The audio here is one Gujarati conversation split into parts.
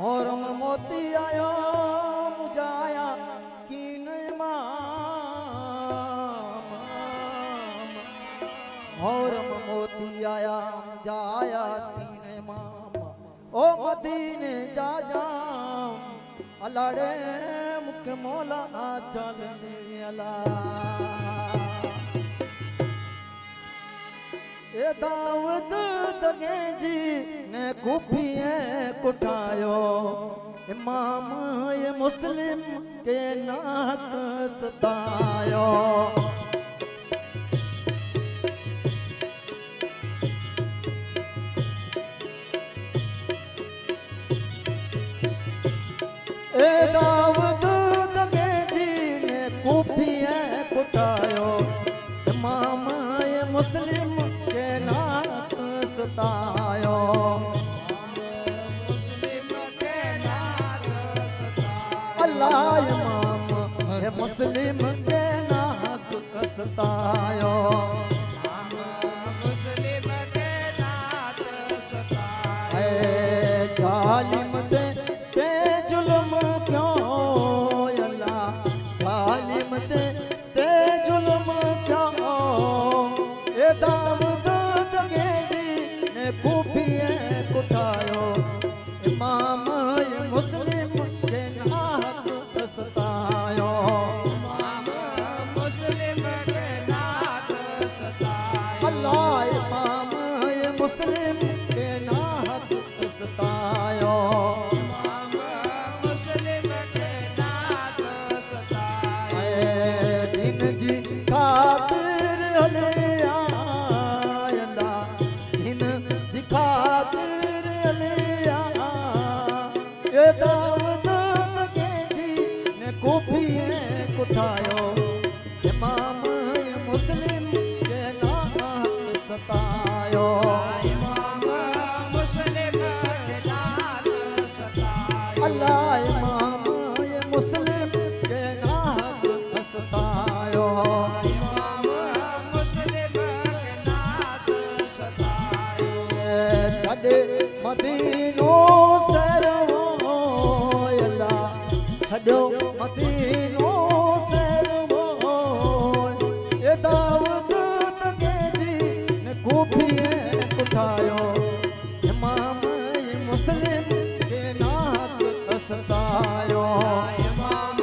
হরম মতি আয়ম যায়া কিন হরম মতি আয়াম যায়া কিন মামা ও মদিনে যা যাম আলাড়ে মুখ মোলা চল আলা এ দাউদ દગેજી ને કુફીએ કુટાયો મામાએ મુસ્લિમ કે નાત સતાયો. સતાયો. અલ્લાહ મામ હે મુસ્લિમ કે ના હક મુસ્લિમ Muslim છડે મદીનો સરવો એલા છડ્યો મદીનો સરવો એ દાઉદ તકેજી ને કૂફીએ ઉઠાયો ઇમામ મુસ્લિમ કે નાક અસતાયો ઇમામ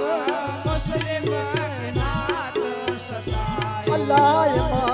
મુસ્લિમ કે નાક અસતાયો અલ્લાહ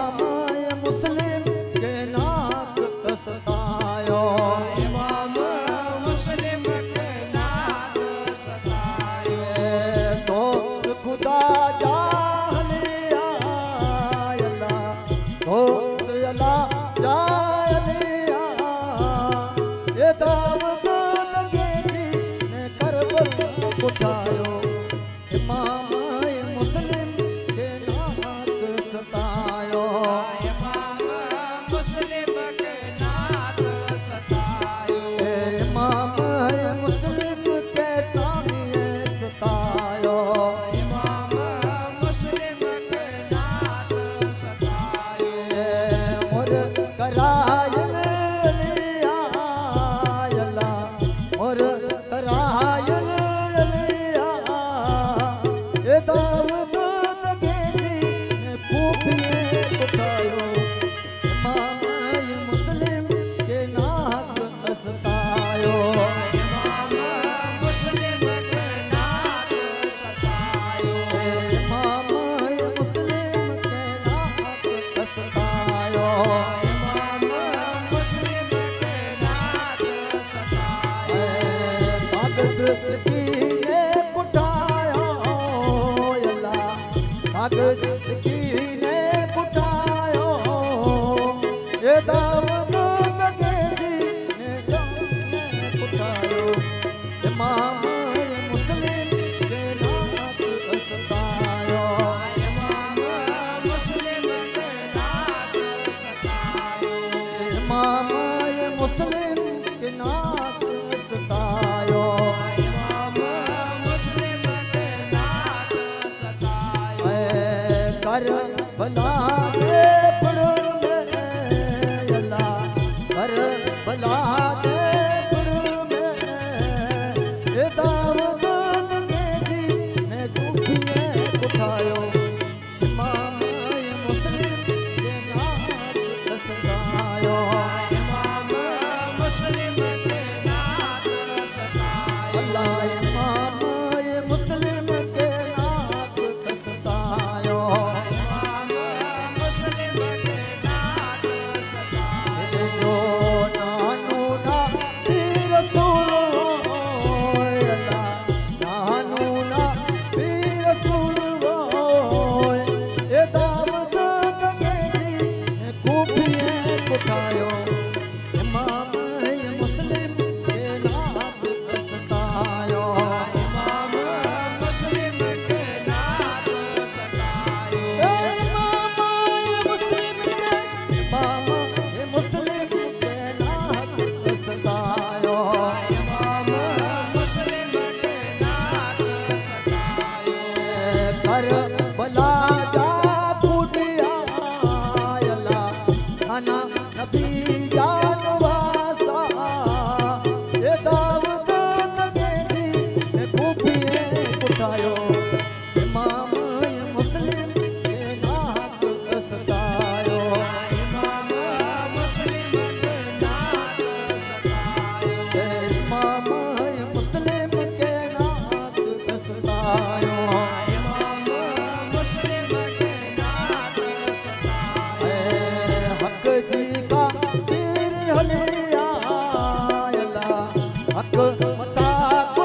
आदत की હર ભલા દે પણ મે અલ્લા હર ભલા દે પણ મે એ દાવ દાન મુસ્લિમ Para રમતા